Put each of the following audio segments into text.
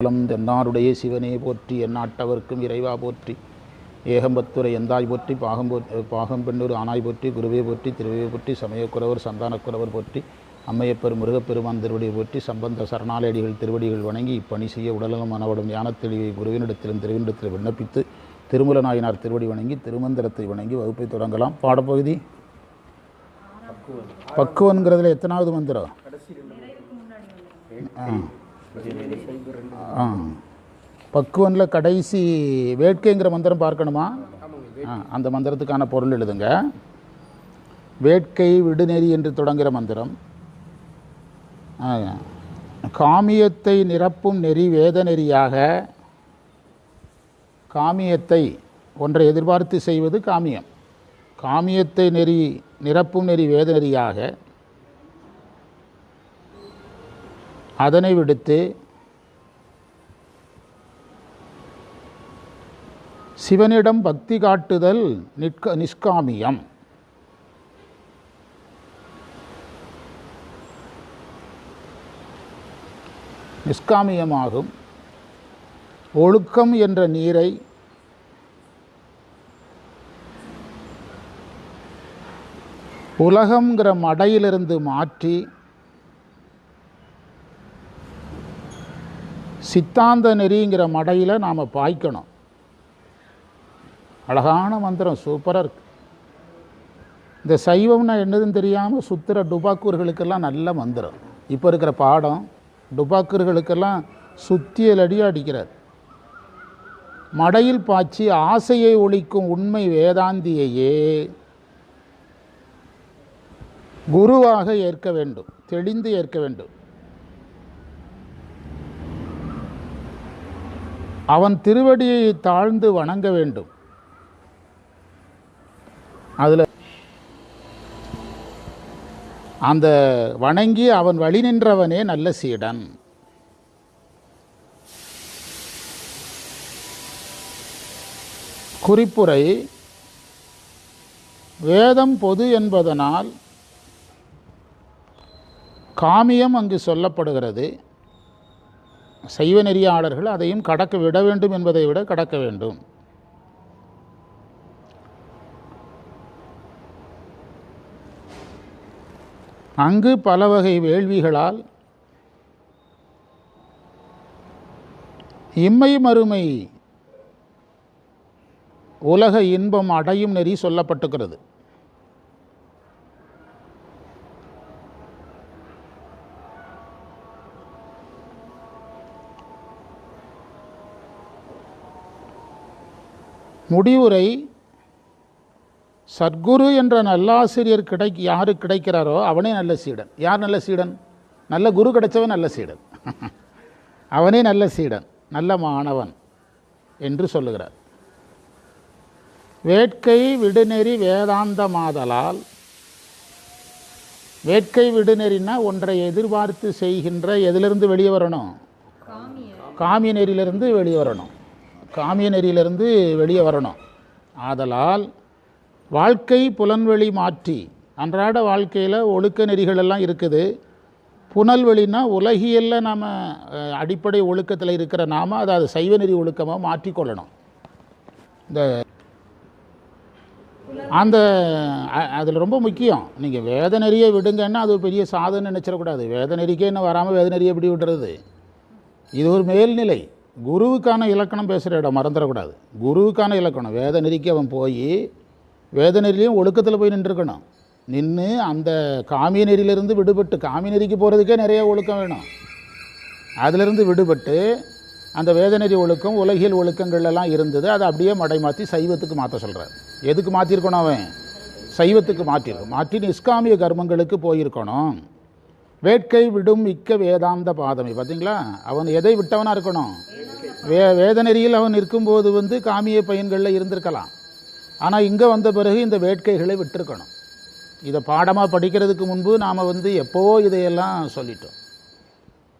குலம் தென்னாருடைய சிவனே போற்றி எந்நாட்டவர்க்கும் இறைவா போற்றி. ஏகம்பத்துரை எந்தாய் போற்றி பாகம் போ பாகம் பெண்ணூர் ஆனாய் போற்றி குருவே போற்றி திருவே போற்றி சமயக்குறவர் சந்தானக்குறவர் போற்றி அம்மையப்பர் முருகப்பெருமான் திருவடியை போற்றி சம்பந்த சரணாலடிகள் திருவடிகள் வணங்கி இப்பணி செய்ய உடலும் மனவடும் ஞானத்தெளிவை குருவினிடத்திலும் திருவினிடத்தில் விண்ணப்பித்து திருமல நாயனார் திருவடி வணங்கி திருமந்திரத்தை வணங்கி வகுப்பை தொடங்கலாம். பாடப்பகுதி? பக்குவன்கிறதுல எத்தனாவது மந்திரம். ஆ. ஆ. பக்குவனில் கடைசி வேட்கைங்கிற மந்திரம் பார்க்கணுமா? ஆ அந்த மந்திரத்துக்கான பொருள் எழுதுங்க. வேட்கை விடுநெறி என்று தொடங்குகிற மந்திரம். ஆ, காமியத்தை நிரப்பும் நெறி வேத நெறியாக காமியத்தை ஒன்றை எதிர்பார்த்து செய்வது காமியம். காமியத்தை நெறி நிரப்பும் நெறி வேத நெறியாக அதனை விடுத்து சிவனிடம் பக்தி காட்டுதல் நிற்க நிஷ்காமியம். நிஷ்காமியமாகும். ஒழுக்கம் என்ற நீரை உலகங்கிற மடையிலிருந்து மாற்றி சித்தாந்த நெறிங்கிற மடையில் நாம் பாய்க்கணும். அழகான மந்திரம் சூப்பராக இருக்கு. இந்த சைவம்னா என்னதுன்னு தெரியாமல் சுத்துற டுபாக்கூர்களுக்கெல்லாம் நல்ல மந்திரம். இப்போ இருக்கிற பாடம் டுபாக்கூர்களுக்கெல்லாம் சுத்தியல் அடி அடிக்கிறார். மடையில் பாய்ச்சி ஆசையை ஒழிக்கும் உண்மை வேதாந்தியையே குருவாக ஏற்க வேண்டும் தெளிந்து ஏற்க வேண்டும். அவன் திருவடியை தாழ்ந்து வணங்க வேண்டும். அதில் அந்த வணங்கி அவன் வழி நின்றவனே நல்ல சீடன். குறிப்புரை வேதம் பொது என்பதனால் காமியம் அங்கு சொல்லப்படுகிறது. சைவ நெறியாளர்கள் அதையும் கடக்க விட வேண்டும் என்பதை விட கடக்க வேண்டும். அங்கு பல வகை வேள்விகளால் இம்மை மறுமை உலக இன்பம் அடையும் நெறி சொல்லப்பட்டுகிறது. முடிவுரை சத்குரு என்ற நல்லாசிரியர் கிடை யாரு கிடைக்கிறாரோ அவனே நல்ல சீடன். யார் நல்ல சீடன்? நல்ல குரு கிடைச்சவன் நல்ல சீடன். அவனே நல்ல சீடன். நல்ல மாணவன் என்று சொல்லுகிறார். வேட்கை விடுநெறி வேதாந்தமாதலால் வேட்கை விடுநெறின்னா ஒன்றை எதிர்பார்த்து செய்கின்ற எதிலிருந்து வெளியே வரணும்? காமிய நெறியிலிருந்து வெளியே வரணும். காமிய நெறியிலிருந்து வெளியே வரணும். ஆதலால் வாழ்க்கை புலன்வெளி மாற்றி அன்றாட வாழ்க்கையில் ஒழுக்க நெறிகள் எல்லாம் இருக்குது. புனல்வெளினா உலகியலில் நாம் அடிப்படை ஒழுக்கத்தில் இருக்கிற நாம அதை அது சைவ நெறி ஒழுக்கமாக மாற்றிக்கொள்ளணும் இந்த அந்த அதில் ரொம்ப முக்கியம். நீங்கள் வேத நெறியை விடுங்கன்னா அது பெரிய சாதனை நினச்சிடக்கூடாது. வேத நெறிக்கே இன்னும் வராமல் வேத நெறியை எப்படி விடுறது? இது ஒரு மேல்நிலை. குருவுக்கான இலக்கணம் பேசுகிற இடம் மறந்துடக்கூடாது. குருவுக்கான இலக்கணம் வேத நெறிக்கு அவன் போய் வேத நெறிலையும் ஒழுக்கத்தில் போய் நின்றுருக்கணும் நின்று அந்த காமிய நெறியிலிருந்து விடுபட்டு காமிய நெறிக்கு போகிறதுக்கே நிறைய ஒழுக்கம் வேணும். அதிலிருந்து விடுபட்டு அந்த வேதநெறி ஒழுக்கம் உலகியல் ஒழுக்கங்கள் எல்லாம் இருந்தது அதை அப்படியே மடை மாற்றி சைவத்துக்கு மாற்ற சொல்கிறார் எதுக்கு மாற்றிருக்கணும் அவன்? சைவத்துக்கு மாற்றிருக்கும் மாற்றி நிஷ்காமிய கர்மங்களுக்கு போயிருக்கணும். வேட்கை விடும் மிக்க வேதாந்த பாதமை பார்த்தீங்களா அவன் எதை விட்டவனாக இருக்கணும்? வே வேதநெறியில் அவன் இருக்கும்போது வந்து காமிய பயன்களில் இருந்திருக்கலாம். ஆனால் இங்கே வந்த பிறகு இந்த வேட்கைகளை விட்டிருக்கணும். இதை பாடமாக படிக்கிறதுக்கு முன்பு நாம் வந்து எப்போவோ இதையெல்லாம் சொல்லிட்டோம்.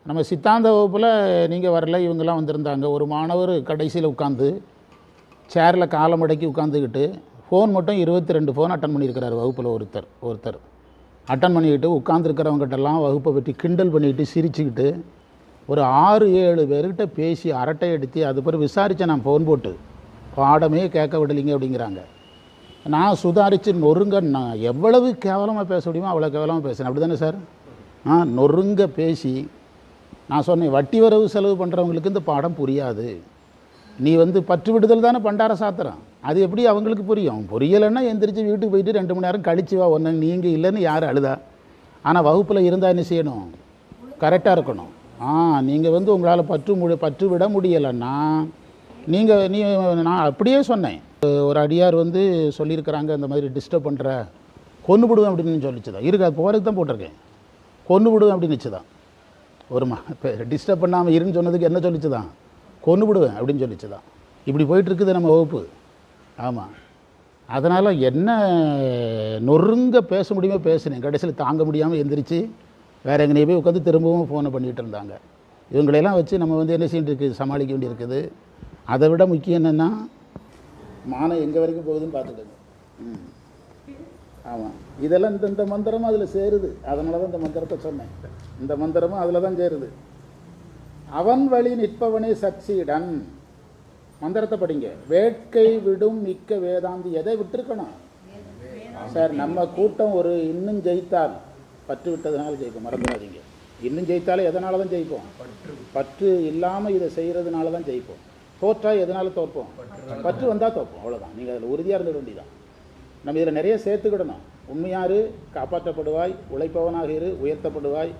நம்ம சித்தாந்த வகுப்பில் நீங்கள் வரல இவங்கெல்லாம் வந்திருந்தாங்க. ஒரு மாணவர் கடைசியில் உட்காந்து சேரில் காலம் அடக்கி உட்காந்துக்கிட்டு ஃபோன் மட்டும் இருபத்தி ரெண்டு ஃபோன் அட்டன் பண்ணியிருக்கிறார் வகுப்பில் ஒருத்தர் ஒருத்தர். அட்டன் பண்ணிக்கிட்டு உட்காந்துருக்கிறவங்ககிட்டலாம் வகுப்பை பற்றி கிண்டல் பண்ணிக்கிட்டு சிரிச்சுக்கிட்டு ஒரு ஆறு ஏழு பேர்கிட்ட பேசி அரட்டை அடித்து அது பிறகு விசாரித்தேன் நான் ஃபோன் போட்டு. பாடமே கேட்க விடலைங்க அப்படிங்கிறாங்க. நான் சுதாரித்து நொறுங்க நான் எவ்வளவு கேவலமாக பேச முடியுமோ அவ்வளோ கேவலமாக பேசுகிறேன் அப்படி தானே சார்? ஆ நொறுங்க பேசி நான் சொன்னேன் வட்டி வரவு செலவு பண்ணுறவங்களுக்கு இந்த பாடம் புரியாது. நீ வந்து பற்று விடுதல் தானே பண்டார சாத்திரம். அது எப்படி அவங்களுக்கு புரியும்? புரியலைன்னா எந்திரிச்சு வீட்டுக்கு போயிட்டு ரெண்டு மணி நேரம் கழிச்சு வா ஒன்று நீங்கள் இல்லைன்னு யார் அழுதா? ஆனால் வகுப்பில் இருந்தால் என்ன செய்யணும்? கரெக்டாக இருக்கணும். ஆ நீங்கள் வந்து உங்களால் பற்று முடி பற்று விட முடியலைன்னா நீங்கள் நீ நான் அப்படியே சொன்னேன். ஒரு அடியார் வந்து சொல்லியிருக்கிறாங்க இந்த மாதிரி டிஸ்டர்ப் பண்ணுற கொன்று விடுவேன் அப்படின்னு சொல்லிச்சுதான். இருக்கு அது போகிறதுக்கு தான் போட்டிருக்கேன். கொன்று விடுவேன் அப்படின்னு தான் ஒரு மா இப்போ டிஸ்டர்ப் பண்ணாமல் இருன்னு சொன்னதுக்கு என்ன சொல்லிச்சு தான் கொன்று விடுவேன் அப்படின்னு சொல்லிச்சு தான் இப்படி போயிட்டுருக்குது நம்ம வகுப்பு. ஆமாம் அதனால் என்ன நொறுங்க பேச முடியுமோ பேசுனேன். கடைசியில் தாங்க முடியாமல் எந்திரிச்சு வேறு எங்கேயே போய் உட்காந்து திரும்பவும் ஃபோனை பண்ணிகிட்டு இருந்தாங்க. இவங்களையெல்லாம் வச்சு நம்ம வந்து என்ன செய்யிட்டு இருக்குது சமாளிக்க வேண்டியிருக்குது. அதை விட முக்கியம் என்னென்னா மானம் எங்கே வரைக்கும் போகுதுன்னு பார்த்துக்கோங்க. ம். ஆமாம் இதெல்லாம் இந்த இந்த மந்திரமும் அதில் சேருது. அதனால தான் இந்த மந்திரத்தை சொன்னேன். இந்த மந்திரமும் அதில் தான் சேருது. அவன் வழி நிற்பவனே சக்சீடன் மந்திரத்தை படிங்க. வேட்கை விடும் மிக்க வேதாந்தி எதை விட்டுருக்கணும்? சார் நம்ம கூட்டம் ஒரு இன்னும் ஜெயித்தால். பற்று விட்டதுனால ஜெயிப்போம். மறந்துடாதீங்க. இன்னும் ஜெயித்தாலே எதனால தான் ஜெயிப்போம்? பற்று இல்லாமல் இதை செய்கிறதுனால தான் ஜெயிப்போம். தோற்றா எதனால தோற்போம்? பற்று வந்தால் தோற்போம். அவ்வளோதான் நீங்கள் அதில் உறுதியாக இருந்துட வேண்டியதான் நம்ம இதில் நிறைய சேர்த்துக்கிடணும். உண்மையாறு காப்பாற்றப்படுவாய் உழைப்பவனாக இரு உயர்த்தப்படுவாய்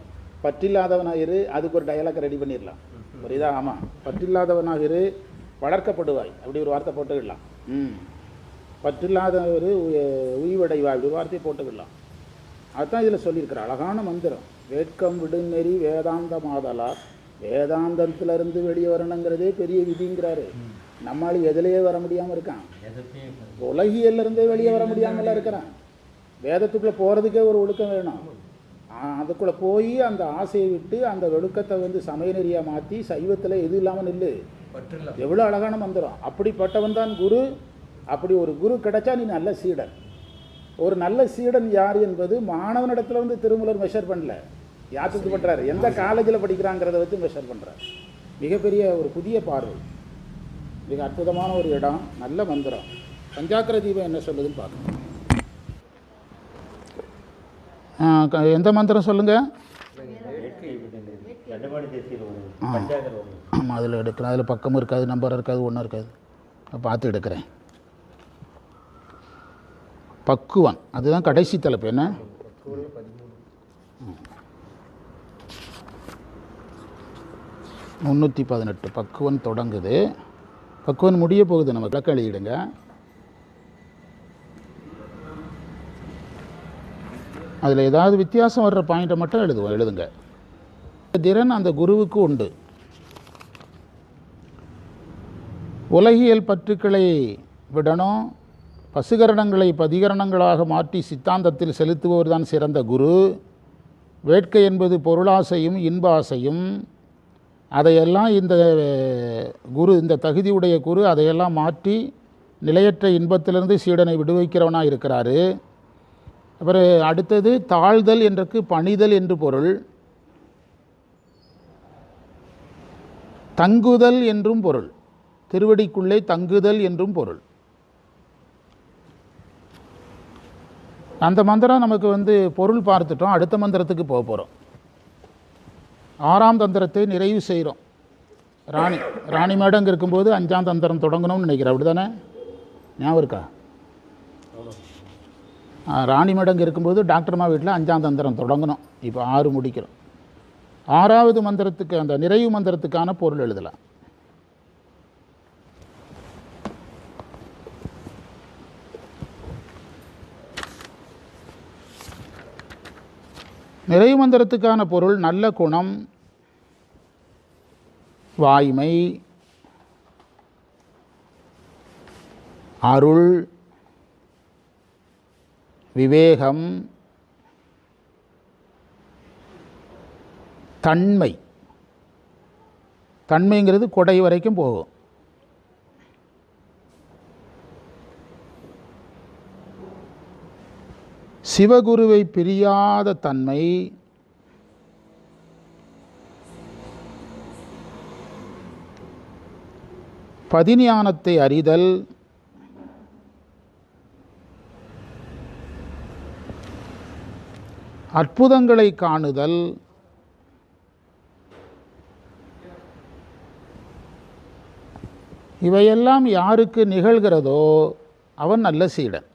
பற்றில்லாதவனாக இரு அதுக்கு ஒரு டயலாக் ரெடி பண்ணிடலாம். புரியுதா? ஆமாம் பற்றில்லாதவனாக இரு வளர்க்கப்படுவாய். அப்படி ஒரு வார்த்தை போட்டுக்கிடலாம். ம். பற்றில்லாதவர் உய்வடைவாய். அப்படி ஒரு வார்த்தையை போட்டுக்கிடலாம். அதுதான் இதில் சொல்லியிருக்கிற அழகான மந்திரம். வேட்கம் விடுநெறி வேதாந்த மாதலா வேதாந்தத்திலிருந்து வெளியே வரணுங்கிறதே பெரிய விதிங்கிறாரு. நம்மளால எதுலேயே வர முடியாமல் இருக்கான். உலகியல்ல இருந்தே வெளியே வர முடியாமல இருக்கிறான். வேதத்துக்குள்ளே போகிறதுக்கே ஒரு ஒழுக்கம் வேணும். அதுக்குள்ளே போய் அந்த ஆசையை விட்டு அந்த ஒழுக்கத்தை வந்து சமயநெறியாக மாற்றி சைவத்தில் எது இல்லாமல் நில்லு. எவ்வளோ அழகான மந்திரம். அப்படிப்பட்டவன் தான் குரு. அப்படி ஒரு குரு கிடைச்சா நீ நல்ல சீடன். ஒரு நல்ல சீடன் யார் என்பது மாணவனிடத்துல வந்து திருமூலர் மெஷர் பண்ணல. யாத்துக்கு பண்ணுறாரு எந்த காலேஜில் படிக்கிறாங்கிறத வச்சு மெஷர் பண்ணுறாரு மிகப்பெரிய ஒரு புதிய பார்வை. மிக அற்புதமான ஒரு இடம் நல்ல மந்திரம். பஞ்சாக்கர தீபம் என்ன சொல்லுதுன்னு பார்க்கணும் எந்த மந்திரம் சொல்லுங்கள் ஆமாம் அதில் எடுக்கிறேன். அதில் பக்கம் இருக்காது நம்பர் இருக்காது ஒன்றும் இருக்காது. நான் பார்த்து எடுக்கிறேன். பக்குவன் அதுதான் கடைசி தலைப்பு. என்ன? முந்நூற்றி பதினெட்டு. பக்குவன் தொடங்குது. பக்குவன் முடிய போகுது. நம்ம விளக்கம் எழுதிடுங்க. அதில் ஏதாவது வித்தியாசம் வர்ற பாயிண்ட்டை மட்டும் எழுதுவோம். எழுதுங்க. திறன் அந்த குருவுக்கு உண்டு. உலகியல் பற்றுக்களை விடணும். பசுகரணங்களை பதிகரணங்களாக மாற்றி சித்தாந்தத்தில் செலுத்துபவர் தான் சிறந்த குரு. வேட்கை என்பது பொருளாசையும் இன்ப ஆசையும் அதையெல்லாம் இந்த குரு இந்த தகுதியுடைய குரு அதையெல்லாம் மாற்றி நிலையற்ற இன்பத்திலிருந்து சீடனை விடுவிக்கிறவனாக இருக்கிறாரு. அப்புறம் அடுத்தது தாழ்தல் என்றக்கு பணிதல் என்று பொருள். தங்குதல் என்றும் பொருள். திருவடிக்குள்ளே தங்குதல் என்றும் பொருள். அந்த மந்திரம் நமக்கு வந்து பொருள் பார்த்துட்டோம் அடுத்த மந்திரத்துக்கு போக போகிறோம் ஆறாம் தந்திரத்தை நிறைவு செய்கிறோம் ராணி ராணி மேடம் இருக்கும்போது அஞ்சாம் தந்திரம் தொடங்கணும்னு நினைக்கிறேன். அப்படி தானே ஞாபகம் இருக்கா? ராணி மடங்கு இருக்கும்போது டாக்டர்மா வீட்டில் அஞ்சாம் தந்திரம் தொடங்கணும். இப்போ ஆறு முடிக்கிறோம். ஆறாவது மந்திரத்துக்கு அந்த நிறைவு மந்திரத்துக்கான பொருள் எழுதலாம். நிறைவு மந்திரத்துக்கான பொருள் நல்ல குணம் வாய்மை அருள் விவேகம் தன்மை. தன்மைங்கிறது கொடை வரைக்கும் போகும். சிவகுருவை பிரியாத தன்மை பதிஞானத்தை அறிதல் அற்புதங்களை காணுதல் இவையெல்லாம் யாருக்கு நிகழ்கிறதோ அவன் நல்ல சீடன்.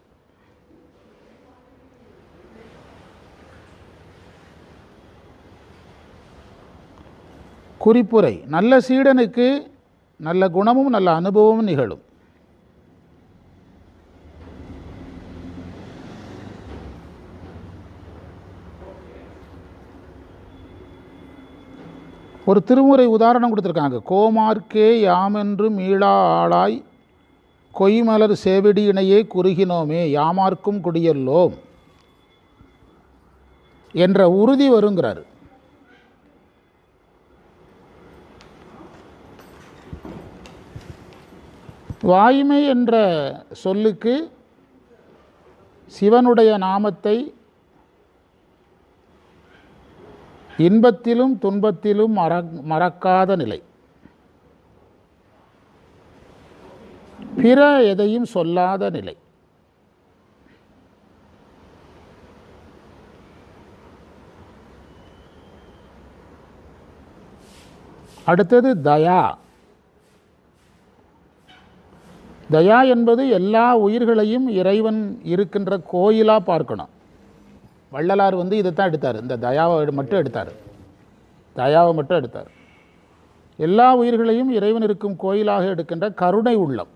குறிப்புரை. நல்ல சீடனுக்கு நல்ல குணமும் நல்ல அனுபவமும் நிகழும். ஒரு திருமுறை உதாரணம் கொடுத்துருக்காங்க. கோமார்க்கே யாமென்று மீளா ஆளாய் கொய்மலர் சேவடியினையே குறுகினோமே யாமார்க்கும் குடியல்லோம் என்ற உறுதி வருங்கிறார். வாய்மை என்ற சொல்லுக்கு சிவனுடைய நாமத்தை இன்பத்திலும் துன்பத்திலும் மற மறக்காத நிலை. பிற எதையும் சொல்லாத நிலை. அடுத்தது தயா. தயா என்பது எல்லா உயிர்களையும் இறைவன் இருக்கின்ற கோயிலாக பார்க்கணும். வள்ளலார் வந்து இதை தான் எடுத்தார். இந்த தயாவை மட்டும் எடுத்தார். தயாவை மட்டும் எடுத்தார். எல்லா உயிர்களையும் இறைவன் இருக்கும் கோயிலாக எடுக்கின்ற கருணை உள்ளம்.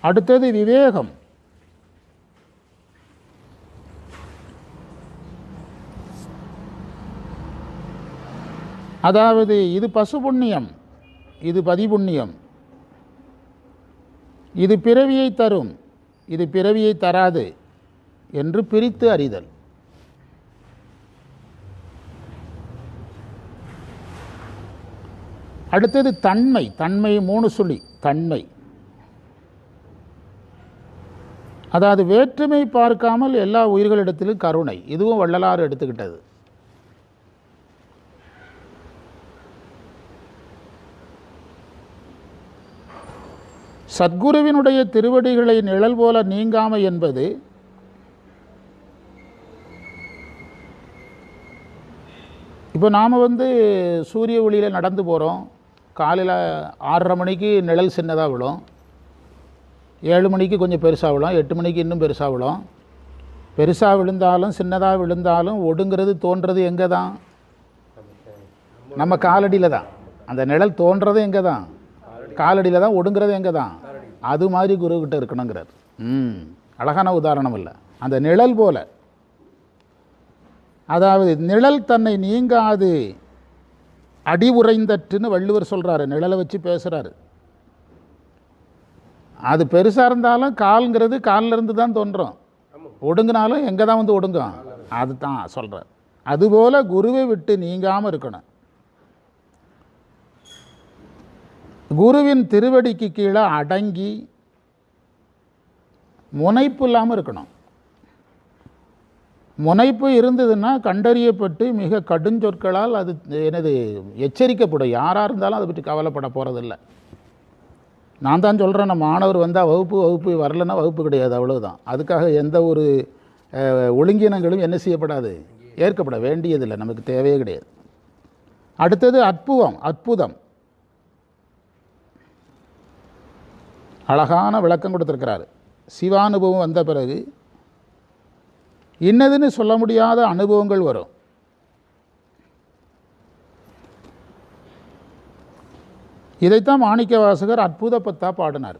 அடுத்தது விவேகம். அதாவது இது பசு புண்ணியம் இது பதிபுண்ணியம். இது பிறவியை தரும். இது பிறவியை தராது என்று பிரித்து அறிதல். அடுத்தது தன்மை. தன்மை மூணு சொல்லி. தன்மை. அதாவது வேற்றுமை பார்க்காமல் எல்லா உயிர்களிடத்திலும் கருணை. இதுவும் வள்ளலாறு எடுத்துக்கிட்டது. சத்குருவினுடைய திருவடிகளை நிழல் போல நீங்காமை என்பது இப்போ நாம் வந்து சூரிய ஒளியில் நடந்து போகிறோம் காலையில் ஆறரை மணிக்கு நிழல் சின்னதாக விழும். ஏழு மணிக்கு கொஞ்சம் பெருசாக விழும். எட்டு மணிக்கு இன்னும் பெருசாக விழும். பெருசாக விழுந்தாலும் சின்னதாக விழுந்தாலும் ஒடுங்கிறது தோன்றது எங்கே தான் நம்ம காலடியில் தான் அந்த நிழல் தோன்றது எங்கே தான் காலடியில் தான் ஒடுங்கிறது எங்கே தான் அது மாதிரி குருக்கிட்ட இருக்கணுங்கிறார். ம் அழகான உதாரணம் இல்லை. அந்த நிழல் போல. அதாவது நிழல் தன்னை நீங்காது அடி உறைந்தற்றுன்னு வள்ளுவர் சொல்கிறாரு நிழலை வச்சு பேசுகிறாரு அது பெருசாக இருந்தாலும் கால்ங்கிறது காலிலிருந்து தான் தோன்றும். ஒடுங்கினாலும் எங்கே தான் வந்து ஒடுங்கும்? அது தான் சொல்கிறார் அதுபோல் குருவை விட்டு நீங்காமல் இருக்கணும். குருவின் திருவடிக்கு கீழே அடங்கி முனைப்பு இல்லாமல் இருக்கணும். முனைப்பு இருந்ததுன்னா கண்டறியப்பட்டு மிக கடுஞ்சொற்களால் அது எனது எச்சரிக்கப்படும். யாராக இருந்தாலும் அதை பற்றி கவலைப்பட போகிறதில்ல நான் தான் சொல்கிறேன் நம்ம மாணவர் வந்தால் வகுப்பு வகுப்பு வரலைன்னா வகுப்பு கிடையாது அவ்வளோதான் அதுக்காக எந்த ஒரு ஒழுங்கினங்களும் என்ன செய்யப்படாது? ஏற்கப்பட வேண்டியதில்லை நமக்கு தேவையே கிடையாது. அடுத்தது அற்புதம் அற்புதம். அழகான விளக்கம் கொடுத்துருக்கிறாரு. சிவானுபவம் வந்த பிறகு இன்னதுன்னு சொல்ல முடியாத அனுபவங்கள் வரும். இதைத்தான் மாணிக்க வாசகர் அற்புத பத்தா பாடினார்.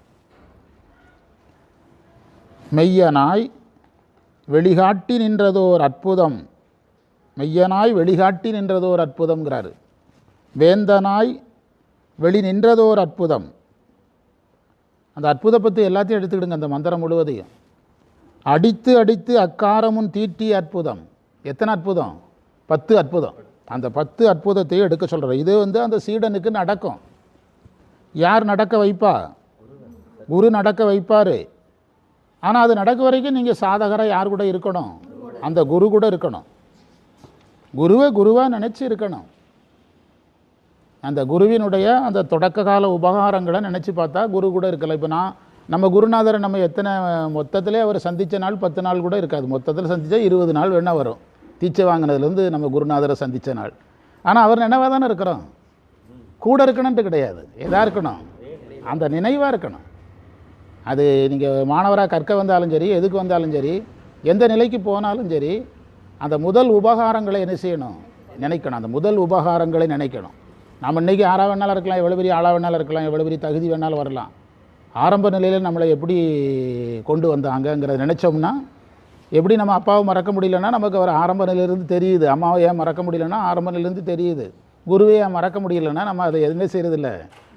மெய்யனாய் வெளிகாட்டி நின்றதோர் அற்புதம் மெய்யனாய் வெளிகாட்டி நின்றதோர் அற்புதம்ங்கிறாரு. வேந்தனாய் வெளி நின்றதோர் அற்புதம் அந்த அற்புத பத்து எல்லாத்தையும் எடுத்துக்கிடுங்க அந்த மந்திரம் முழுவதையும். அடித்து அடித்து அக்காரமும் தீட்டி அற்புதம். எத்தனை அற்புதம்? பத்து அற்புதம். அந்த பத்து அற்புதத்தையும் எடுக்க சொல்கிறார் இது வந்து அந்த சீடனுக்கு நடக்கும். யார் நடக்க வைப்பா? குரு நடக்க வைப்பார். ஆனால் அது நடக்க வரைக்கும் நீங்கள் சாதகராக யார் கூட இருக்கணும்? அந்த குரு கூட இருக்கணும். குருவை குருவாக நினச்சி இருக்கணும். அந்த குருவினுடைய அந்த தொடக்க கால உபகாரங்களை நினச்சி பார்த்தா குரு கூட இருக்கலை. இப்போ நான் நம்ம குருநாதரை நம்ம எத்தனை மொத்தத்திலே அவர் சந்தித்த நாள் பத்து நாள் கூட இருக்காது. மொத்தத்தில் சந்தித்தா இருபது நாள் வேணால் வரும். தீட்சை வாங்கினதுலேருந்து நம்ம குருநாதரை சந்தித்த நாள். ஆனால் அவர் நினைவாக தானே இருக்கிறோம் கூட இருக்கணும்ட்டு கிடையாது. எதாக இருக்கணும்? அந்த நினைவாக இருக்கணும். அது நீங்கள் மாணவராக கற்க வந்தாலும் சரி எதுக்கு வந்தாலும் சரி எந்த நிலைக்கு போனாலும் சரி அந்த முதல் உபகாரங்களை என்ன செய்யணும்? நினைக்கணும். அந்த முதல் உபகாரங்களை நினைக்கணும். நம்ம இன்றைக்கி ஆறாக வேணாலும் இருக்கலாம் எவ்வளோ பெரிய ஆளாக வேணாலும் இருக்கலாம் எவ்வளோ பெரிய தகுதி வேணாலும் வரலாம். ஆரம்ப நிலையில் நம்மளை எப்படி கொண்டு வந்தாங்கங்கிறத நினச்சோம்னா எப்படி நம்ம அப்பாவை மறக்க முடியலன்னா நமக்கு அவர் ஆரம்ப நிலையிலேருந்து தெரியுது. அம்மாவை ஏன் மறக்க முடியலன்னா ஆரம்ப நிலையிலேருந்து தெரியுது. குருவை ஏன் மறக்க முடியலன்னா நம்ம அதை எதுவுமே செய்கிறதில்ல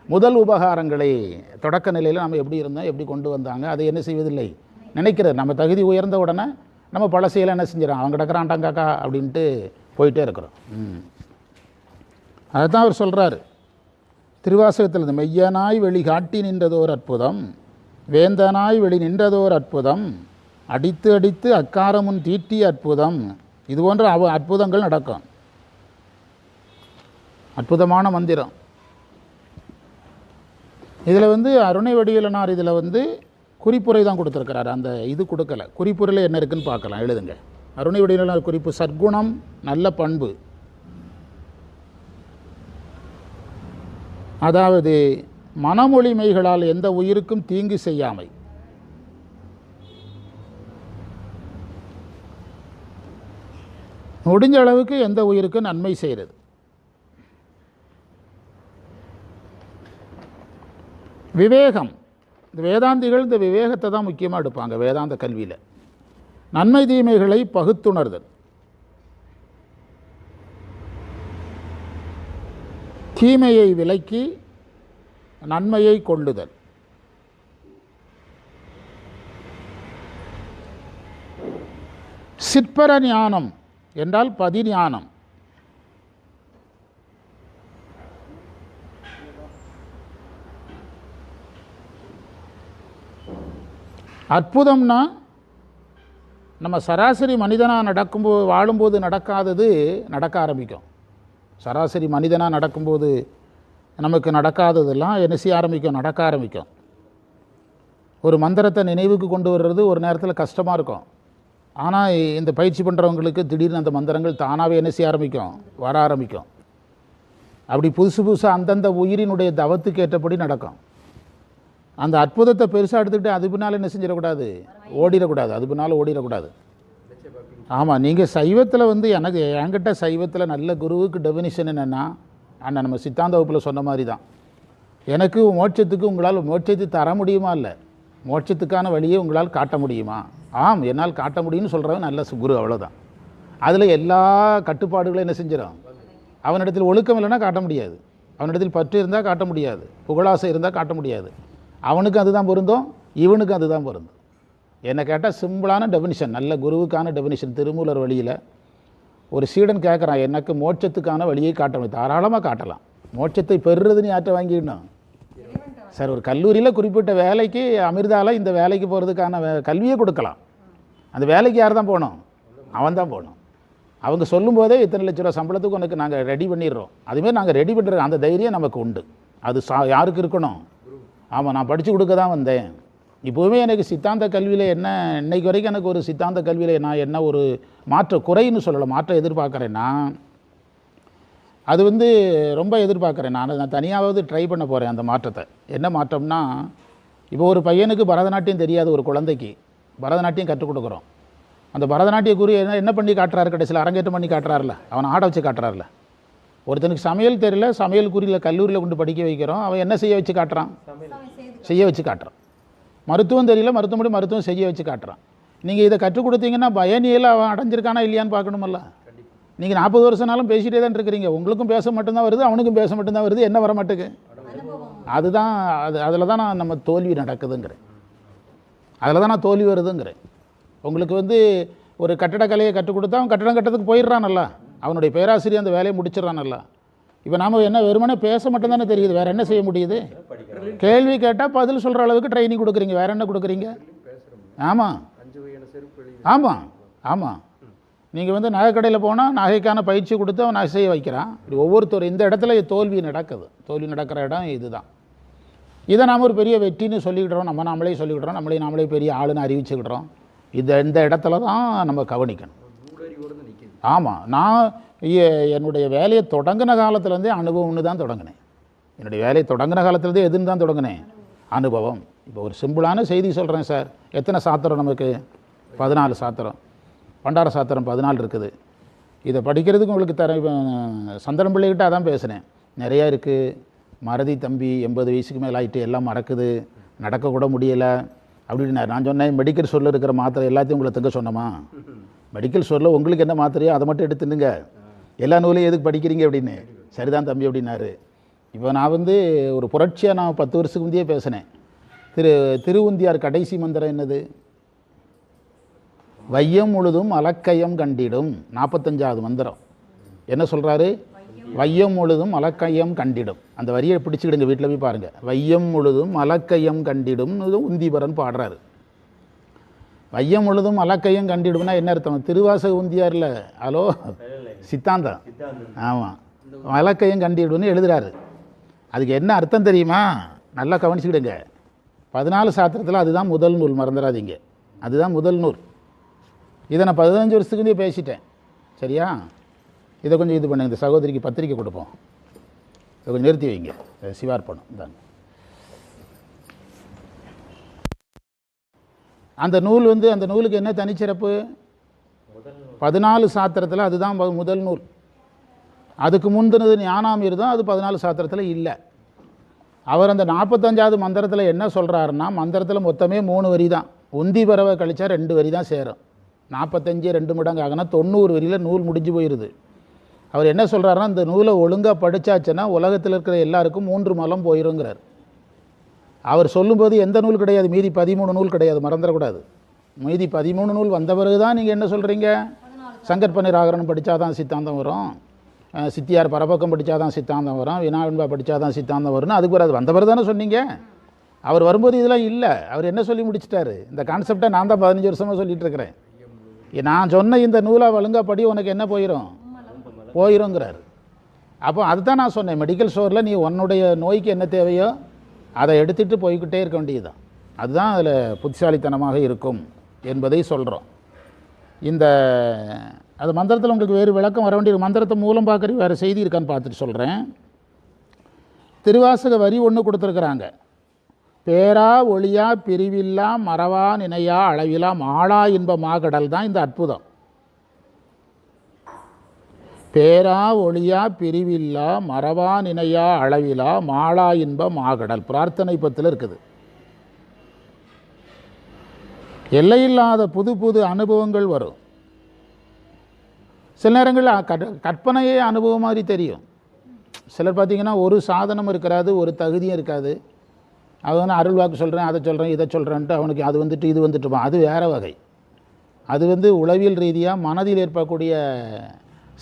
முதல் உபகாரங்களை தொடக்க நிலையில் நம்ம எப்படி இருந்தோம் எப்படி கொண்டு வந்தாங்க அதை என்ன செய்வதில்லை? நினைக்கிறது. நம்ம தகுதி உயர்ந்த உடனே நம்ம பழசையெல்லாம் என்ன செஞ்சிடறோம்? அவன் கிடக்கிறான்டாங்காக்கா அப்படின்ட்டு போயிட்டே இருக்கிறோம். ம். அதுதான் அவர் சொல்கிறாரு திருவாசகத்தில் இந்த மெய்யனாய் வெளி காட்டி நின்றதோர் அற்புதம் வேந்தனாய் வெளி நின்றதோர் அற்புதம் அடித்து அடித்து அக்காரமுன் தீட்டிய அற்புதம். இது போன்ற அவ அற்புதங்கள் நடக்கும். அற்புதமான மந்திரம். இதில் வந்து அருணை வடிவலனார் இதில் வந்து குறிப்புரை தான் கொடுத்துருக்கிறார். அந்த இது கொடுக்கல. குறிப்புரையில் என்ன இருக்குன்னு பார்க்கலாம். எழுதுங்க. அருணை வடிவலனார் குறிப்பு சற்குணம் நல்ல பண்பு. அதாவது மனமொழிமைகளால் எந்த உயிருக்கும் தீங்கு செய்யாமை. முடிஞ்ச அளவுக்கு எந்த உயிருக்கும் நன்மை செய்கிறது. விவேகம். இந்த வேதாந்திகள் இந்த விவேகத்தை தான் முக்கியமாக எடுப்பாங்க வேதாந்த கல்வியில். நன்மை தீமைகளை பகுத்துணர்தல். தீமையை விலக்கி நன்மையை கொள்ளுதல். சிற்பர ஞானம் என்றால் பதிஞானம். அற்புதம்னா நம்ம சராசரி மனிதனாக நடக்கும்போது வாழும்போது நடக்காதது நடக்க ஆரம்பிக்கும். சராசரி மனிதனாக நடக்கும்போது நமக்கு நடக்காததெல்லாம் என்ன செய்ய ஆரம்பிக்கும்? நடக்க ஆரம்பிக்கும். ஒரு மந்திரத்தை நினைவுக்கு கொண்டு வர்றது ஒரு நேரத்தில் கஷ்டமாக இருக்கும். ஆனால் இந்த பயிற்சி பண்ணுறவங்களுக்கு திடீர்னு அந்த மந்திரங்கள் தானாகவே என்ன செய்ய ஆரம்பிக்கும்? வர ஆரம்பிக்கும். அப்படி புதுசு புதுசாக அந்தந்த உயிரினுடைய தவத்துக்கு ஏற்றபடி நடக்கும். அந்த அற்புதத்தை பெருசாக எடுத்துக்கிட்டு அது பின்னால் என்ன செஞ்சிடக்கூடாது? ஓடிடக்கூடாது. அது பின்னால் ஓடிடக்கூடாது. ஆமாம் நீங்கள் சைவத்தில் வந்து எனக்கு என்கிட்ட சைவத்தில் நல்ல குருவுக்கு டெஃபினிஷன் என்னென்னா அண்ணன் நம்ம சித்தாந்த வகுப்பில் சொன்ன மாதிரி தான் எனக்கு மோட்சத்துக்கு உங்களால் மோட்சத்தை தர முடியுமா இல்லை? மோட்சத்துக்கான வழியை உங்களால் காட்ட முடியுமா? ஆம் என்னால் காட்ட முடியும்னு சொல்கிறவன் நல்ல குரு அவ்வளோதான் அதில் எல்லா கட்டுப்பாடுகளும் என்ன செஞ்சிடும் அவனிடத்தில் ஒழுக்கம் இல்லைன்னா காட்ட முடியாது. அவனிடத்தில் பற்று இருந்தால் காட்ட முடியாது. புகழாசை இருந்தால் காட்ட முடியாது. அவனுக்கு அதுதான் பொருந்தும் இவனுக்கும் அதுதான் பொருந்தும். என்னை கேட்டால் சிம்பிளான டெஃபினிஷன் நல்ல குருவுக்கான டெஃபினிஷன் திருமூலர் வழியில் ஒரு சீடன் கேட்குறான் எனக்கு மோட்சத்துக்கான வழியை காட்ட தாராளமாக காட்டலாம். மோட்சத்தை பெறுறதுன்னு யார்கிட்ட வாங்கிடணும் சார் ஒரு கல்லூரியில் குறிப்பிட்ட வேலைக்கு அமிர்தால இந்த வேலைக்கு போகிறதுக்கான கல்வியை கொடுக்கலாம். அந்த வேலைக்கு யார் தான் போகணும்? அவன் தான் போகணும். அவங்க சொல்லும்போதே இத்தனை லட்ச ரூபா சம்பளத்துக்கு உனக்கு நாங்கள் ரெடி பண்ணிடுறோம். அதுமாரி நாங்கள் ரெடி பண்ணுற அந்த தைரியம் நமக்கு உண்டு. அது சா யாருக்கு இருக்கணும்? ஆமாம் நான் படித்து கொடுக்க தான் வந்தேன். இப்போவுமே எனக்கு சித்தாந்த கல்வியில் என்ன இன்னைக்கு வரைக்கும் எனக்கு ஒரு சித்தாந்த கல்வியில் நான் என்ன ஒரு மாற்ற குறைன்னு சொல்லலை மாற்றம் எதிர்பார்க்குறேன்னா அது வந்து ரொம்ப எதிர்பார்க்குறேன். நான் நான் தனியாவது ட்ரை பண்ண போகிறேன் அந்த மாற்றத்தை. என்ன மாற்றம்னா இப்போ ஒரு பையனுக்கு பரதநாட்டியம் தெரியாது ஒரு குழந்தைக்கு. பரதநாட்டியம் கற்றுக் கொடுக்குறோம். அந்த பரதநாட்டிய குரு என்ன என்ன பண்ணி காட்டுறாரு கடைசியில்? அரங்கேற்றம் பண்ணி காட்டுறாருல? அவனை ஆட வச்சு காட்டுறாருல? ஒருத்தனுக்கு சமையல் தெரியல சமையல் குறியில் கல்லூரியில் கொண்டு படிக்க வைக்கிறோம். அவன் என்ன செய்ய வச்சு காட்டுறான்? செய்ய வச்சு காட்டுறான். மருத்துவம் தெரியல மருத்துவமனை மருத்துவம் செய்ய வச்சு காட்டுறான். நீங்கள் இதை கற்றுக் கொடுத்தீங்கன்னா பயனியில் அவன் அடைஞ்சிருக்கானா இல்லையான்னு பார்க்கணுமல்ல. நீங்கள் நாற்பது வருஷம்னாலும் பேசிகிட்டே தான் இருக்கிறீங்க. உங்களுக்கும் பேச மட்டும்தான் வருது அவனுக்கும் பேச மட்டும்தான் வருது என்ன வர மாட்டேங்குது அதுதான் அது அதில் தான் நான் நம்ம தோல்வி நடக்குதுங்கிறேன். அதில் தான் நான் தோல்வி வருதுங்கிறேன். உங்களுக்கு வந்து ஒரு கட்டடக்கலையை கற்றுக் கொடுத்தா அவன் கட்டடம் கட்டத்துக்கு போயிடுறானல்ல அவனுடைய பேராசிரியர் அந்த வேலையை முடிச்சிடறானல்ல இப்போ நாம் என்ன வெறுமனே பேச மட்டும்தானே தெரியுது. வேறு என்ன செய்ய முடியுது? கேள்வி கேட்டால் பதில் சொல்கிற அளவுக்கு ட்ரைனிங் கொடுக்குறீங்க. வேறு என்ன கொடுக்குறீங்க? ஆமாம் ஆமாம் ஆமாம் நீங்கள் வந்து நகைக்கடையில் போனால் நகைக்கான பயிற்சி கொடுத்து அவன் நகை செய்ய வைக்கிறான். இப்படி ஒவ்வொருத்தர் இந்த இடத்துல தோல்வி நடக்குது. தோல்வி நடக்கிற இடம் இதுதான். இதை நாம் ஒரு பெரிய வெற்றின்னு சொல்லிக்கிட்டுறோம் நம்ம நாமளே சொல்லிக்கிட்டுறோம் நம்மளே நாமளே பெரிய ஆளுன்னு அறிவிச்சுக்கிடுறோம். இந்த இந்த இடத்துல தான் நம்ம கவனிக்கணும். ஆமாம் நான் என்னுடைய வேலையை தொடங்கின காலத்துலேருந்தே அனுபவம்னு தான் தொடங்கினேன். என்னுடைய வேலையை தொடங்கின காலத்துலேருந்தே எதுன்னு தான் தொடங்கினேன்? அனுபவம். இப்போ ஒரு சிம்பிளான செய்தி சொல்கிறேன் சார். எத்தனை சாத்திரம் நமக்கு? பதினாலு சாத்திரம். பண்டார சாத்திரம் பதினாலு இருக்குது. இதை படிக்கிறதுக்கு உங்களுக்கு தர இப்போ சந்திரன் பிள்ளைகிட்ட அதான் பேசினேன். நிறையா இருக்குது மறதி தம்பி எண்பது வயசுக்கு மேலே ஆகிட்டு எல்லாம் மறக்குது. நடக்கக்கூட முடியலை. அப்படின்னு நான் சொன்னேன். மெடிக்கல் சொல்ல இருக்கிற மாத்திரை எல்லாத்தையும் உங்களை தங்க சொன்னோமா? மெடிக்கல் சொல்ல உங்களுக்கு என்ன மாத்திரையோ அதை மட்டும் எடுத்துனுங்க எல்லா நூலையும் எதுக்கு படிக்கிறீங்க அப்படின்னு? சரிதான் தம்பி அப்படின்னாரு. இப்போ நான் வந்து ஒரு புரட்சியாக நான் பத்து வருஷத்துக்கு முந்தையே பேசினேன். திரு திருவுந்தியார் கடைசி மந்திரம் என்னது? வையம் முழுதும் அலக்கயம் கண்டிடும். நாற்பத்தஞ்சாவது மந்திரம். என்ன சொல்கிறாரு வையம் முழுதும் அலக்கயம் கண்டிடும். அந்த வரியை பிடிச்சிக்கிடுங்க வீட்டில் போய் பாருங்கள் வையம் முழுதும் அலக்கயம் கண்டிடும் உந்திபரன் பாடுறாரு. வையம் முழுதும் அலக்கையும் கண்டிடுவேன்னா என்ன அர்த்தம்? திருவாசக உந்தியாரில் ஹலோ சித்தாந்தம் ஆமாம் அலக்கையும் கண்டிடுன்னு எழுதுறாரு. அதுக்கு என்ன அர்த்தம் தெரியுமா? நல்லா கவனிச்சுக்கிடுங்க. பதினாலு சாத்திரத்தில் அதுதான் முதல் நூல் மறந்துடாதீங்க. அதுதான் முதல் நூல். இதை நான் பதினஞ்சு வருஷத்துக்கு பேசிட்டேன். சரியா? இதை கொஞ்சம் இது பண்ணுங்க. இந்த சகோதரிக்கு பத்திரிக்கை கொடுப்போம். இதை கொஞ்சம் நிறுத்தி வைங்க. சிவார்ப்பணம். தான் அந்த நூல் வந்து அந்த நூலுக்கு என்ன தனிச்சிறப்பு? பதினாலு சாத்திரத்தில் அதுதான் முதல் நூல். அதுக்கு முந்தினது ஞானாமீர் தான் அது பதினாலு சாத்திரத்தில் இல்லை. அவர் அந்த நாற்பத்தஞ்சாவது மந்திரத்தில் என்ன சொல்கிறாருன்னா மந்திரத்தில் மொத்தமே மூணு வரி தான். உந்தி பறவை கழிச்சா ரெண்டு வரி தான் சேரும். நாற்பத்தஞ்சு ரெண்டு மடங்கு ஆகினா தொண்ணூறு வரியில் நூல் முடிஞ்சு போயிடுது அவர் என்ன சொல்கிறாருன்னா இந்த நூலை ஒழுங்காக படித்தாச்சுன்னா உலகத்தில் இருக்கிற எல்லாருக்கும் மூன்று மலம் போயிருங்கிறார். அவர் சொல்லும்போது எந்த நூல் கிடையாது? மீதி பதிமூணு நூல் கிடையாது. மறந்துடக்கூடாது. மீதி பதிமூணு நூல் வந்த பிறகு தான் நீங்கள் என்ன சொல்கிறீங்க சங்கற்ப ராகரன் படித்தா தான் சித்தாந்தம் வரும். சித்தியார் பரபக்கம் படித்தா தான் சித்தாந்தம் வரும். வினாவின்பா படித்தா தான் சித்தாந்தம் வரும்னு அதுக்கு பிறகு வந்த பிறகு தானே சொன்னீங்க? அவர் வரும்போது இதெல்லாம் இல்லை. அவர் என்ன சொல்லி முடிச்சிட்டாரு? இந்த கான்செப்டை நான் தான் பதினஞ்சு வருஷமாக சொல்லிட்டு இருக்கிறேன். நான் சொன்ன இந்த நூலை ஒழுங்காக படி உனக்கு என்ன போயிடும் போயிருங்கிறாரு. அப்போ அதுதான் நான் சொன்னேன். மெடிக்கல் ஸ்டோரில் நீ உன்னுடைய நோய்க்கு என்ன தேவையோ அதை எடுத்துகிட்டு போய்கிட்டே இருக்க வேண்டியதுதான். அதுதான் அதில் புத்திசாலித்தனமாக இருக்கும் என்பதை சொல்கிறோம் இந்த அது மந்திரத்தில் உங்களுக்கு வேறு விளக்கம் வர வேண்டிய மந்திரத்தை மூலம் பார்க்குறீங்க வேறு செய்தி இருக்கான்னு பார்த்துட்டு சொல்கிறேன் திருவாசக வரி ஒன்று கொடுத்துருக்குறாங்க. பேரா ஒளியா பிரிவில்லா மறவா நினையா அளவிலா மாளா இன்ப மாகடல் தான் இந்த அற்புதம். பேரா ஒளியா பிரிவில்லா மறவா நினையா அளவிலா மாளா இன்பம் ஆகடல். பிரார்த்தனை பத்தில் இருக்குது. எல்லையில்லாத புது புது அனுபவங்கள் வரும். சில நேரங்களில் கட் கற்பனையே அனுபவம் மாதிரி தெரியும். சிலர் பார்த்தீங்கன்னா ஒரு சாதனம் இருக்காது ஒரு தகுதியும் இருக்காது. அவன் அருள் வாக்கு சொல்கிறேன் அதை சொல்கிறேன் இதை சொல்கிறேன்ட்டு அவனுக்கு அது வந்துட்டு இது வந்துட்டுப்பான் அது வேறு வகை. அது வந்து உளவியல் ரீதியாக மனதில் ஏற்படக்கூடிய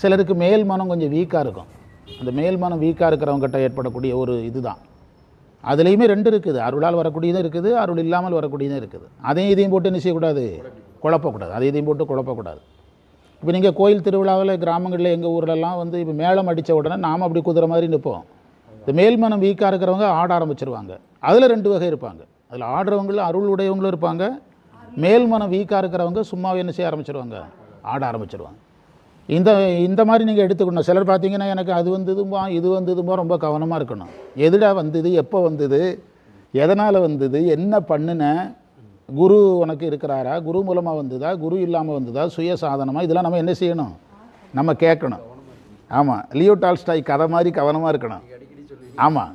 சிலருக்கு மேல் மனம் கொஞ்சம் வீக்காக இருக்கும். அந்த மேல் மனம் வீக்காக இருக்கிறவங்ககிட்ட ஏற்படக்கூடிய ஒரு இதுதான். அதுலேயுமே ரெண்டு இருக்குது. அருளால் வரக்கூடியதும் இருக்குது அருள் இல்லாமல் வரக்கூடியதும் இருக்குது. அதையும் இதையும் போட்டு என்ன செய்யக்கூடாது? குழப்பக்கூடாது. அதை இதையும் போட்டு குழப்பக்கூடாது. இப்போ நீங்கள் கோயில் திருவிழாவில் கிராமங்களில் எங்கள் ஊர்லலாம் வந்து இப்போ மேளம் அடித்த உடனே நாம் அப்படி குதிரை மாதிரி நிற்போம் இந்த மேல்மனம் வீக்காக இருக்கிறவங்க ஆட ஆரம்பிச்சிருவாங்க. அதில் ரெண்டு வகை இருப்பாங்க. அதில் ஆடுறவங்களும் அருள் உடையவங்களும் இருப்பாங்க. மேல்மனம் வீக்காக இருக்கிறவங்க சும்மாவே என்ன செய்ய ஆரம்பிச்சிருவாங்க? ஆட ஆரம்பிச்சிருவாங்க. இந்த இந்த மாதிரி நீங்கள் எடுத்துக்கணும். சிலர் பார்த்தீங்கன்னா எனக்கு அது வந்ததும்பா இது வந்ததும்பா ரொம்ப கவனமாக இருக்கணும். எதுடா வந்தது? எப்போ வந்தது? எதனால் வந்தது? என்ன பண்ணுன? குரு உனக்கு இருக்கிறாரா? குரு மூலமாக வந்ததா? குரு இல்லாமல் வந்ததா? சுய சாதனமாக இதெல்லாம் நம்ம என்ன செய்யணும்? நம்ம கேட்கணும். ஆமாம் லியோ டால்ஸ்டாய் கதை மாதிரி கவனமாக இருக்கணும். ஆமாம்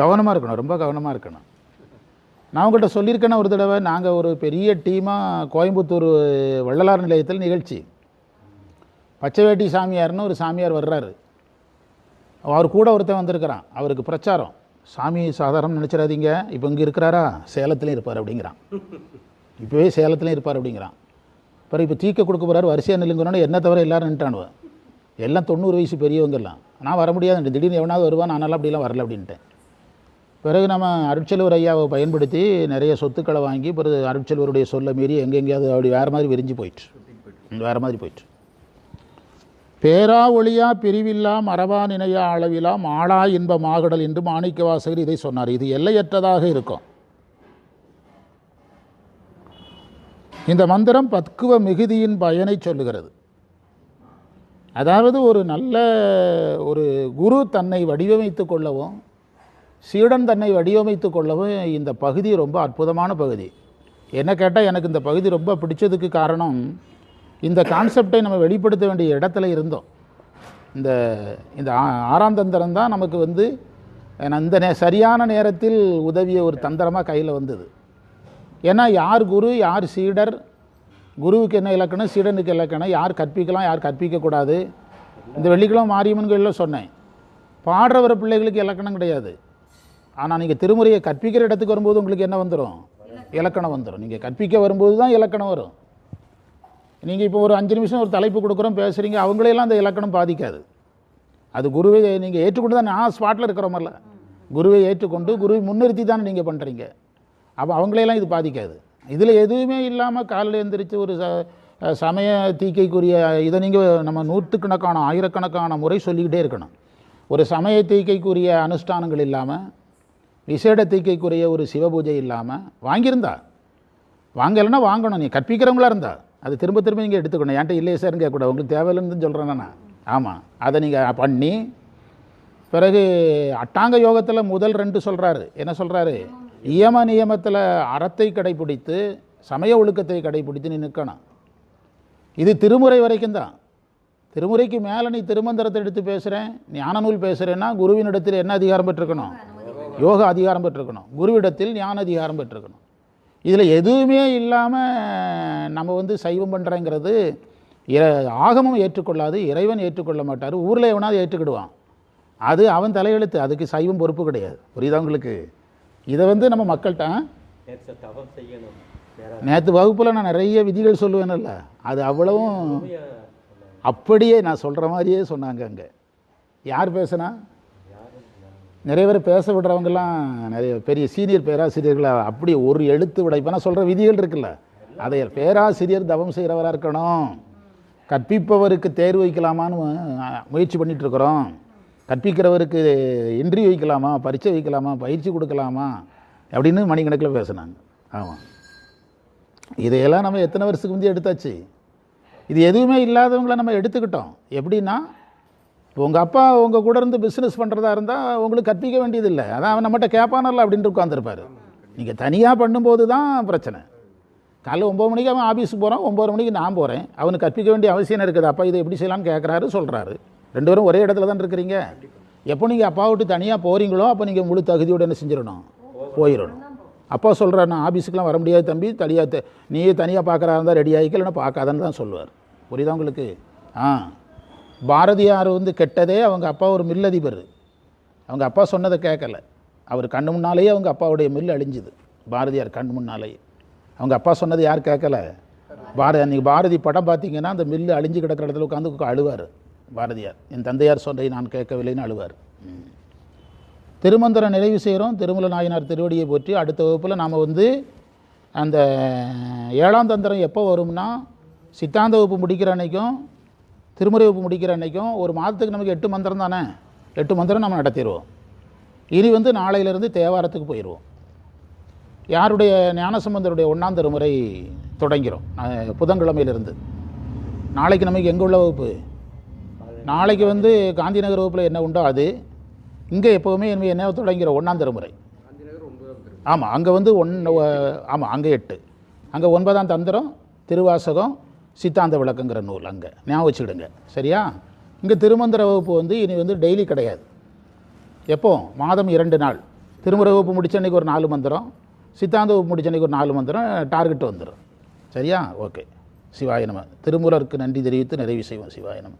கவனமாக கவனமாக இருக்கணும். ரொம்ப கவனமாக இருக்கணும். நான் உங்கள்கிட்ட சொல்லியிருக்கேன்னா ஒரு தடவை. நாங்கள் ஒரு பெரிய டீமாக கோயம்புத்தூர் வள்ளலார் நிலையத்தில் நிகழ்ச்சி. பச்சைவேட்டி சாமியார்னு ஒரு சாமியார் வர்றாரு. அவர் கூட ஒருத்தன் வந்திருக்கிறான். அவருக்கு பிரச்சாரம். சாமி சாதாரணம் நினச்சிடாதீங்க. இப்போ இங்கே இருக்கிறாரா? சேலத்துலேயும் இருப்பார் அப்படிங்கிறான். இப்போவே சேலத்துலேயும் இருப்பார் அப்படிங்கிறான். அப்புறம் இப்போ தீக்க கொடுக்க போகிறாரு வரிசையாக நில்லுங்கன்னு என்ன தவிர எல்லோரும் நின்ட்டானுவேன் எல்லாம் தொண்ணூறு வயசு பெரியவங்கெல்லாம். நான் வர முடியாது திடீர்னு எவனாவது வருவான் நானெல்லாம் அப்படிலாம் வரல அப்படின்ட்டேன். பிறகு நம்ம அருட்செல்வர் ஐயாவை பயன்படுத்தி நிறைய சொத்துக்களை வாங்கி பிறகு அருட்செல்வருடைய சொல்ல மீறி எங்கெங்கேயாவது அப்படி வேறு மாதிரி விரிஞ்சு போயிட்டு. வேறு மாதிரி போயிட்டு. பேரா ஒளியா பிரிவில்லா மரபா நினையா அளவிலா ஆளா இன்ப மாகடல் என்று மாணிக்க வாசகர் இதை சொன்னார். இது எல்லையற்றதாக இருக்கும். இந்த மந்திரம் பத்குவ மிகுதியின் பயனை சொல்லுகிறது. அதாவது ஒரு நல்ல ஒரு குரு தன்னை வடிவமைத்து கொள்ளவும் சீடன் தன்னை வடிவமைத்து கொள்ளவும் இந்த பகுதி ரொம்ப அற்புதமான பகுதி. என்ன கேட்டால் எனக்கு இந்த பகுதி ரொம்ப பிடிச்சதுக்கு காரணம் இந்த கான்செப்டை நம்ம வெளிப்படுத்த வேண்டிய இடத்துல இருந்தோம். இந்த இந்த ஆ- ஆறாம் தந்திரம் தான் நமக்கு வந்து அஹ், அந்த நே சரியான நேரத்தில் உதவிய ஒரு தந்திரமாக கையில் வந்தது. ஏன்னா யார் குரு யார் சீடர் குருவுக்கு என்ன இலக்கணம் சீடனுக்கு இலக்கணம் யார் கற்பிக்கலாம் யார் கற்பிக்கக்கூடாது இந்த வெள்ளிக்கிழமை மாரியம்மன் கோயிலில் சொன்னேன். பாடுறவர பிள்ளைகளுக்கு இலக்கணம் கிடையாது. ஆனால் நீங்கள் திருமுறையை கற்பிக்கிற இடத்துக்கு வரும்போது உங்களுக்கு என்ன வந்துடும் இலக்கணம் வந்துடும் நீங்கள் கற்பிக்க வரும்போது தான் இலக்கணம் வரும். நீங்கள் இப்போ ஒரு அஞ்சு நிமிஷம் ஒரு தலைப்பு கொடுக்குறோம் பேசுகிறீங்க அவங்களையெல்லாம் அந்த இலக்கணம் பாதிக்காது. அது குருவை நீங்கள் ஏற்றுக்கொண்டு தான் நான் ஸ்பாட்டில் இருக்கிறோமல்ல குருவை ஏற்றுக்கொண்டு குருவை முன்னிறுத்தி தானே நீங்கள் பண்ணுறீங்க அப்போ அவங்களையெல்லாம் இது பாதிக்காது. இதில் எதுவுமே இல்லாமல் காலையில் எழுந்திரிச்சு ஒரு ச சமய தீக்கைக்குரிய இதை நீங்கள் நம்ம நூற்றுக்கணக்கான ஆயிரக்கணக்கான முறை சொல்லிக்கிட்டே இருக்கணும். ஒரு சமய தீக்கைக்குரிய அனுஷ்டானங்கள் இல்லாமல் விசேட தீக்கைக்குரிய ஒரு சிவபூஜை இல்லாமல் வாங்கியிருந்தா வாங்கலைன்னா வாங்கணும் நீ கற்பிக்கிறவங்களா இருந்தா. அது திரும்ப திரும்ப நீங்கள் எடுத்துக்கணும். என்கிட்ட இல்லையே சார் கேட்கக்கூடாது. உங்களுக்கு தேவையில்லைன்னு சொல்கிறேன் நான். ஆமாம் அதை நீங்கள் பண்ணி பிறகு அட்டாங்க யோகத்தில் முதல் ரெண்டு சொல்கிறாரு என்ன சொல்கிறாரு நியம நியமத்தில் அறத்தை கடைபிடித்து சமய ஒழுக்கத்தை கடைபிடித்து நீ நிற்கணும். இது திருமுறை வரைக்கும் தான். திருமுறைக்கு மேலே நீ திருமந்திரத்தை எடுத்து பேசுகிறேன் ஞான நூல் பேசுகிறேன்னா குருவினிடத்தில் என்ன அதிகாரம் பெற்றிருக்கணும்? யோக அதிகாரம் பெற்றிருக்கணும். குருவிடத்தில் ஞான அதிகாரம் பெற்றிருக்கணும். இதில் எதுவுமே இல்லாமல் நம்ம வந்து சைவம் பண்ணுறேங்கிறது இற- ஆகமம் ஏற்றுக்கொள்ளாது இறைவன் ஏற்றுக்கொள்ள மாட்டார். ஊரில் எவனாவது ஏற்றுக்கிடுவான். அது அவன் தலையெழுத்து. அதுக்கு சைவம் பொறுப்பு கிடையாது. புரியுதா உங்களுக்கு? இதை வந்து நம்ம மக்கள்கிட்ட நேற்று வகுப்பில் நான் நிறைய விதிகள் சொல்லுவேன்ல அது அவ்வளவும் அப்படியே நான் சொல்கிற மாதிரியே சொன்னாங்க அங்கே. யார் பேசுனா? நிறைய பேர் பேச விடுறவங்கெல்லாம் நிறைய பெரிய சீனியர் பேராசிரியர்களை அப்படி ஒரு எழுத்து விட இப்போ நான் சொல்கிற விதிகள் இருக்குல்ல. அதை பேராசிரியர் தவம் செய்கிறவராக இருக்கணும். கற்பிப்பவருக்கு தேர்வு வைக்கலாமான்னு முயற்சி பண்ணிகிட்ருக்குறோம் கற்பிக்கிறவருக்கு இன்டர்வியூ வைக்கலாமா பரீட்சை வைக்கலாமா பயிற்சி கொடுக்கலாமா அப்படின்னு மணிக்கணக்கில் பேசுனாங்க. ஆமாம் இதையெல்லாம் நம்ம எத்தனை வருஷத்துக்கு முந்தைய எடுத்தாச்சு? இது எதுவுமே இல்லாதவங்கள நம்ம எடுத்துக்கிட்டோம். எப்படின்னா உங்கள் அப்பா உங்கள் கூட இருந்து பிஸ்னஸ் பண்ணுறதா இருந்தால் உங்களுக்கு கற்பிக்க வேண்டியதில்லை. அதான் அவன் நம்மகிட்ட கேட்பானல்ல அப்படின்ட்டு உட்காந்துருப்பார் நீங்கள் தனியாக பண்ணும்போது தான் பிரச்சனை. காலைல ஒம்பது மணிக்கு அவன் ஆஃபீஸுக்கு போகிறான் ஒம்பது மணிக்கு நான் போகிறேன் அவனுக்கு கற்பிக்க வேண்டிய அவசியம் இருக்குது. அப்பா இதை எப்படி செய்யலாம்னு கேட்குறாரு சொல்கிறாரு ரெண்டு பேரும் ஒரே இடத்துல தான் இருக்கிறீங்க. எப்போ நீங்கள் அப்பா விட்டு தனியாக போகிறீங்களோ அப்போ நீங்கள் முழு தகுதியோடு என்ன செஞ்சிடணும்? போயிடணும். அப்பா சொல்கிறார் நான் ஆஃபீஸுக்கெலாம் வர முடியாது தம்பி. தனியாக நீயே தனியாக பார்க்குறா இருந்தால் ரெடி ஆகிக்க இல்லைன்னா பார்க்காதன்னு தான் சொல்லுவார். புரியுதா உங்களுக்கு? ஆ. பாரதியார் வந்து கெட்டதே அவங்க அப்பா ஒரு மில்லதிபர். அவங்க அப்பா சொன்னதை கேட்கல. அவர் கண்ணு முன்னாலேயே அவங்க அப்பாவுடைய மில் அழிஞ்சுது. பாரதியார் கண் முன்னாலேயே. அவங்க அப்பா சொன்னது யார் கேட்கல? பாரதி அன்றைக்கி பாரதி படம் பார்த்தீங்கன்னா அந்த மில்லு அழிஞ்சு கிடக்கிற இடத்துல உட்காந்து அழுவார் பாரதியார். என் தந்தையார் சொன்னதை நான் கேட்கவில்லைன்னு அழுவார். திருமந்திரம் நிறைவு செய்கிறோம் திருமல நாயனார் திருவடியை போற்றி அடுத்த வகுப்பில் நாம் வந்து அந்த ஏழாம் தந்திரம் எப்போ வரும்னா சித்தாந்த வகுப்பு முடிக்கிற அன்னைக்கும் திருமுறை வகுப்பு முடிக்கிற அன்றைக்கும் ஒரு மாதத்துக்கு நமக்கு எட்டு மந்திரம் தானே? எட்டு மந்திரம் நம்ம நடத்திடுவோம். இனி வந்து நாளையிலேருந்து தேவாரத்துக்கு போயிடுவோம். யாருடைய ஞானசம்பந்தருடைய ஒன்றாம் திருமுறை தொடங்கிறோம். புதன்கிழமையிலிருந்து. நாளைக்கு நமக்கு எங்கே உள்ள வகுப்பு? நாளைக்கு வந்து காந்தி நகர் வகுப்பில் என்ன உண்டோ அது. இங்கே எப்போவுமே என்ன என்ன தொடங்கிறோம் ஒன்றாம் திருமுறை? ஆமாம் அங்கே வந்து ஒன் ஆமாம் அங்கே எட்டு. அங்கே ஒன்பதாம் தந்திரம் திருவாசகம் சித்தாந்த விளக்குங்கிற நூல் அங்கே. ஞாபகம் வச்சுக்கிடுங்க. சரியா? இங்கே திருமந்திர வகுப்பு வந்து இனி வந்து டெய்லி கிடையாது. எப்போ? மாதம் இரண்டு நாள். திருமுறை வகுப்பு முடிச்ச அன்னைக்கு ஒரு நாலு மந்திரம். சித்தாந்த வகுப்பு முடிச்ச அன்னைக்கு ஒரு நாலு மந்திரம். டார்கெட் வந்துடும் சரியா? ஓகே சிவாய நம. நன்றி தெரிவித்து நிறைவு செய்வோம். சிவாய நம.